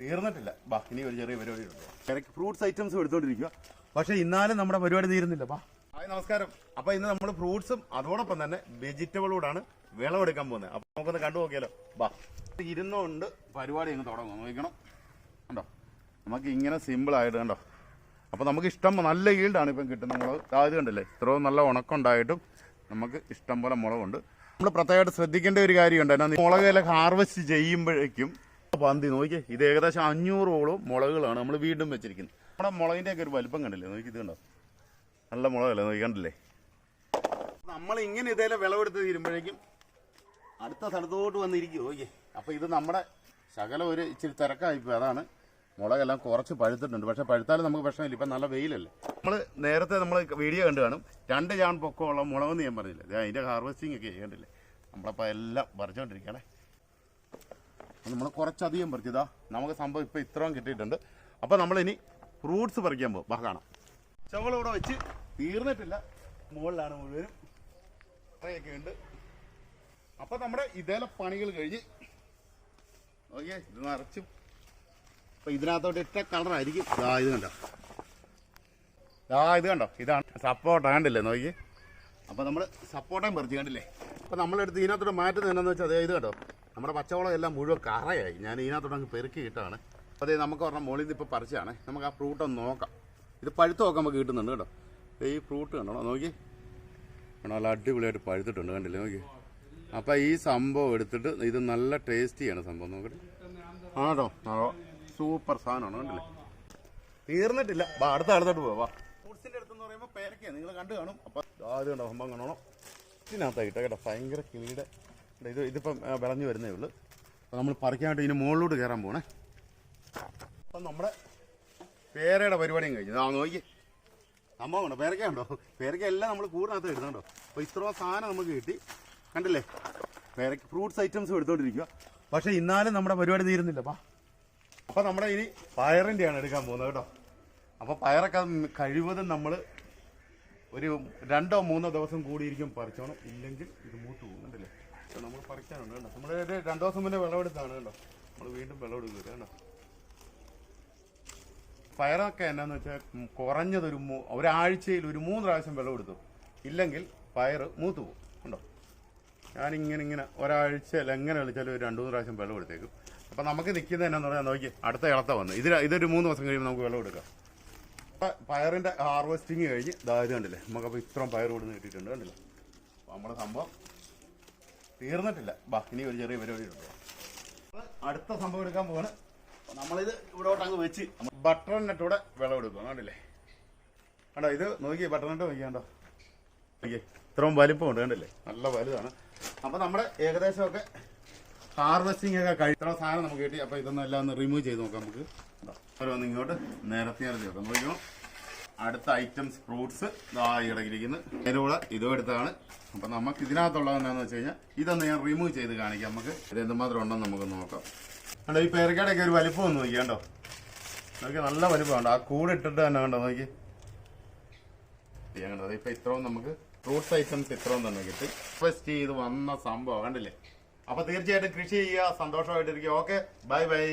തീർന്നിട്ടില്ല. ബാ ഇനി ഒരു ചെറിയ പരിപാടി ഉണ്ടോ. ഇടയ്ക്ക് ഫ്രൂട്ട്സ് ഐറ്റംസ് എടുത്തോണ്ടിരിക്കുക പക്ഷെ ഇന്നാലും നമ്മുടെ പരിപാടി തീരുന്നില്ല ബാ. ഹായ് നമസ്കാരം. അപ്പൊ ഇന്ന് നമ്മൾ ഫ്രൂട്ട്സും അതോടൊപ്പം തന്നെ വെജിറ്റബിളോടാണ് വിളവെടുക്കാൻ പോകുന്നത്. അപ്പൊ നമുക്കൊന്ന് കണ്ടു നോക്കിയാലോ. ബാ. ഇരുന്നുകൊണ്ട് പരിപാടി അങ്ങ് തുടങ്ങും. നോക്കണം കണ്ടോ? നമുക്ക് ഇങ്ങനെ സിമ്പിൾ ആയിട്ട് കണ്ടോ? അപ്പോൾ നമുക്ക് ഇഷ്ടം നല്ല ഈൽഡാണ് ഇപ്പം കിട്ടുന്ന മുളക് ആദ്യം കണ്ടല്ലേ? ഇത്രയും നല്ല ഉണക്കമുണ്ടായിട്ടും നമുക്ക് ഇഷ്ടം പോലെ മുളകുണ്ട്. നമ്മൾ പ്രത്യേകമായിട്ട് ശ്രദ്ധിക്കേണ്ട ഒരു കാര്യമുണ്ട്. എന്നാൽ മുളക് ഹാർവെസ്റ്റ് ചെയ്യുമ്പോഴേക്കും പന്തി നോക്കിയേ. ഇത് ഏകദേശം അഞ്ഞൂറോളം മുളകുകളാണ് നമ്മൾ വീണ്ടും വെച്ചിരിക്കുന്നത്. നമ്മുടെ മുളകിന്റെ ഒക്കെ ഒരു വലിപ്പം കണ്ടില്ലേ? നോക്കി ഇത് കണ്ടോ? നല്ല മുളകല്ലേ? നോക്കി കണ്ടില്ലേ? നമ്മൾ ഇങ്ങനെ ഇതേലെ വിളവെടുത്ത് തീരുമ്പോഴേക്കും അടുത്ത സ്ഥലത്തോട്ട് വന്നിരിക്കും. ഓക്കെ അപ്പോൾ ഇത് നമ്മുടെ ശകലം ഒരു ഇച്ചിരി തിരക്കായിപ്പോൾ അതാണ് മുളകെല്ലാം കുറച്ച് പഴുത്തിട്ടുണ്ട്. പക്ഷേ പഴുത്താലും നമുക്ക് പ്രശ്നമില്ല. ഇപ്പം നല്ല വെയിലല്ലേ? നമ്മൾ നേരത്തെ നമ്മൾ വീഡിയോ കണ്ടു കാണും. രണ്ട് ചാൺ പൊക്കമുള്ള മുളകെന്ന് ഞാൻ പറഞ്ഞില്ല? അതിന്റെ ഹാർവെസ്റ്റിംഗ് ഒക്കെ ചെയ്യണ്ടില്ലേ നമ്മളപ്പോൾ എല്ലാം പറിച്ചുകൊണ്ടിരിക്കണേ നമ്മൾ കുറച്ചധികം പറിച്ചതാ നമുക്ക് സംഭവം ഇപ്പോൾ ഇത്രയും കിട്ടിയിട്ടുണ്ട്. അപ്പോൾ നമ്മളിനി ഫ്രൂട്ട്സ് പറിക്കാൻ പോകും വാ കാണാം. ചവളിവിടെ വെച്ച് തീർന്നിട്ടില്ല. മുകളിലാണ് മുഴുവനും. അത്രയൊക്കെ ഉണ്ട്. അപ്പോൾ നമ്മുടെ ഇതേലെ പണികൾ കഴിഞ്ഞ് ഓക്കെ ഇത് നിറച്ചും. അപ്പോൾ ഇതിനകത്തോട്ട് ഇട്ട കളറായിരിക്കും ഇതാ ഇത് കണ്ടോ? ഇതാ ഇത് കണ്ടോ? ഇതാണ് സപ്പോർട്ട് കണ്ടില്ലേ? നോക്കി അപ്പോൾ നമ്മൾ സപ്പോർട്ടയും പറിച്ച് കണ്ടില്ലേ? അപ്പോൾ നമ്മളെടുത്ത് ഇതിനകത്തോട്ട് മാറ്റുന്നത് എന്താണെന്ന് വെച്ചാൽ അതേ ഇത് കണ്ടോ? നമ്മുടെ പച്ചവളം എല്ലാം മുഴുവൻ കറയായി. ഞാൻ ഇതിനകത്തോടങ്ങ് പെരുക്കി ഇട്ടാണ് അതേ നമുക്ക് പറഞ്ഞ മുകളിൽ നിന്ന് ഇപ്പോൾ പറിച്ചാണ്. നമുക്ക് ആ ഫ്രൂട്ട് ഒന്ന് നോക്കാം. ഇത് പഴുത്ത് നോക്കാൻ നമുക്ക് കിട്ടുന്നുണ്ട് കേട്ടോ. ഈ ഫ്രൂട്ട് കണ്ടോ? നോക്കി. കണ്ടോ നല്ല അടിപൊളിയായിട്ട് പഴുത്തിട്ടുണ്ട് കണ്ടില്ലേ? നോക്കി. അപ്പോൾ ഈ സംഭവം എടുത്തിട്ട് ഇത് നല്ല ടേസ്റ്റിയാണ് സംഭവം നോക്കട്ടെ. ആണോ? ആണോ സൂപ്പർ സാധനമാണ് കണ്ടില്ലേ? തീർന്നിട്ടില്ല. വാ അടുത്ത അടുത്തോട്ട് പോവാ ഫ്രൂട്ട്സിന്റെ അടുത്തെന്ന് പറയുമ്പോൾ പേരക്കയാണ് നിങ്ങൾ കണ്ടു കാണും. അപ്പോൾ ആദ്യം കണ്ടോ സംഭവം കാണണം. ഇതിനകത്തായിട്ട് കേട്ടോ. ഭയങ്കര കിളിയുടെ ഇത് ഇതിപ്പം വിളഞ്ഞു വരുന്നേ ഉള്ളൂ. അപ്പം നമ്മൾ പറിക്കാനായിട്ട് ഇതിന് മുകളിലോട്ട് കയറാൻ പോണേ. അപ്പം നമ്മുടെ പേരയുടെ പരിപാടിയും കഴിഞ്ഞു. ആ നോക്കി. സംഭവമുണ്ടോ പേരക്ക ഉണ്ടോ? പേരക്ക എല്ലാം നമ്മൾ കൂടിനകത്ത് എടുക്കുന്നുണ്ടോ അപ്പോൾ ഇത്രയോ സാധനം നമുക്ക് കിട്ടി. കണ്ടില്ലേ? പേരക്ക ഫ്രൂട്ട്സ് ഐറ്റംസും എടുത്തുകൊണ്ടിരിക്കുക പക്ഷേ ഇന്നാലും നമ്മുടെ പരിപാടി തീരുന്നില്ലപ്പാ അപ്പം അപ്പോൾ നമ്മുടെ ഇനി പയറിന്റെയാണ് എടുക്കാൻ പോകുന്നത് കേട്ടോ. അപ്പോൾ പയറൊക്കെ കഴിവതും നമ്മൾ ഒരു രണ്ടോ മൂന്നോ ദിവസം കൂടിയിരിക്കും പറിച്ചോണം. ഇല്ലെങ്കിൽ ഇത് മൂത്ത് പോകും. കണ്ടില്ലേ? അപ്പോൾ നമ്മൾ പറിക്കാനുണ്ട് കേട്ടോ. നമ്മൾ രണ്ടു ദിവസം മുന്നേ വിളവെടുത്താണ് കേട്ടോ. നമ്മൾ വീണ്ടും വിളവെടുക്കുക കേട്ടോ. പയറൊക്കെ എന്നാന്ന് വെച്ചാൽ കുറഞ്ഞതൊരു ഒരാഴ്ചയിൽ ഒരു മൂന്ന് പ്രാവശ്യം വെള്ളം എടുത്തു. ഇല്ലെങ്കിൽ പയർ മൂത്ത് പോകും. ഉണ്ടോ ഞാനിങ്ങനെ ഇങ്ങനെ ഒരാഴ്ചയിൽ എങ്ങനെ കളിച്ചാലും ഒരു രണ്ട് മൂന്ന് പ്രാവശ്യം വെള്ളം എടുത്തേക്കും. അപ്പം നമുക്ക് നിൽക്കുന്നത് എന്നാന്ന് പറഞ്ഞാൽ നോക്കി അടുത്ത ഇളത്ത വന്ന്. ഇത് ഇതൊരു മൂന്ന് ദിവസം കഴിയുമ്പോൾ നമുക്ക് അപ്പം പയറിന്റെ ഹാർവെസ്റ്റിങ് കഴിഞ്ഞ് ഇതായത് കണ്ടില്ലേ? നമുക്കപ്പോൾ ഇത്രയും പയർ കൊടുത്ത് കിട്ടിയിട്ടുണ്ട് കണ്ടില്ലേ? അപ്പോൾ നമ്മുടെ സംഭവം തീർന്നിട്ടില്ല. ബാ ഇനി ഒരു ചെറിയ പരിപാടി ഉണ്ട്. അടുത്ത സംഭവം എടുക്കാൻ പോവാണ്. നമ്മളിത് ഇവിടോട്ട് അങ്ങ് വെച്ച് ബട്ടർ നെറ്റൂടെ വിളവ് എടുക്കുക കണ്ടില്ലേ? കണ്ടോ? ഇത് നോക്കി ബട്ടർ നെറ്റ് നോക്കിയാണ്ടോ നോക്കിയേ ഇത്രയും വലിപ്പമുണ്ട് കണ്ടില്ലേ? നല്ല വലുതാണ്. അപ്പൊ നമ്മുടെ ഏകദേശമൊക്കെ ഹാർവെസ്റ്റിംഗ് ഒക്കെ കഴി ഇത്ര സാധനം നമുക്ക് കിട്ടി. അപ്പൊ ഇതൊന്നും എല്ലാം ഒന്ന് റിമൂവ് ചെയ്ത് നോക്കാം നമുക്ക്. ഇങ്ങോട്ട് നേരത്തെ നേരത്തെ വെക്കാം. നോക്കിയോ അടുത്ത ഐറ്റംസ് ഫ്രൂട്ട്സ് ഇതാ ഇടകിരിക്കുന്നു അതിലൂടെ ഇതും എടുത്താണ് അപ്പൊ നമുക്ക് ഇതിനകത്തുള്ളത് എന്താണെന്ന് വെച്ച് കഴിഞ്ഞാൽ ഇതൊന്ന് ഞാൻ റിമൂവ് ചെയ്ത് കാണിക്കാം നമുക്ക്. ഇത് എന്തുമാത്രം ഉണ്ടെന്ന് നമുക്ക് നോക്കാം. കണ്ടോ ഈ പേരക്കാടൊക്കെ ഒരു വലിപ്പം ഒന്ന് നോക്കി കണ്ടോ? നമുക്ക് നല്ല വലിപ്പമുണ്ട് ആ കൂടെ ഇട്ടിട്ട് തന്നെ കണ്ടോ നോക്കി കണ്ടോ ഇപ്പൊ ഇത്രയും നമുക്ക് ഫ്രൂട്ട്സ് ഐറ്റംസ് ഇത്രയും തന്നെ കിട്ടി. ഫസ്റ്റ് ചെയ്ത് വന്ന സംഭവം കണ്ടില്ലേ? അപ്പൊ തീർച്ചയായിട്ടും കൃഷി ചെയ്യുക സന്തോഷമായിട്ടിരിക്കുക. Okay bye bye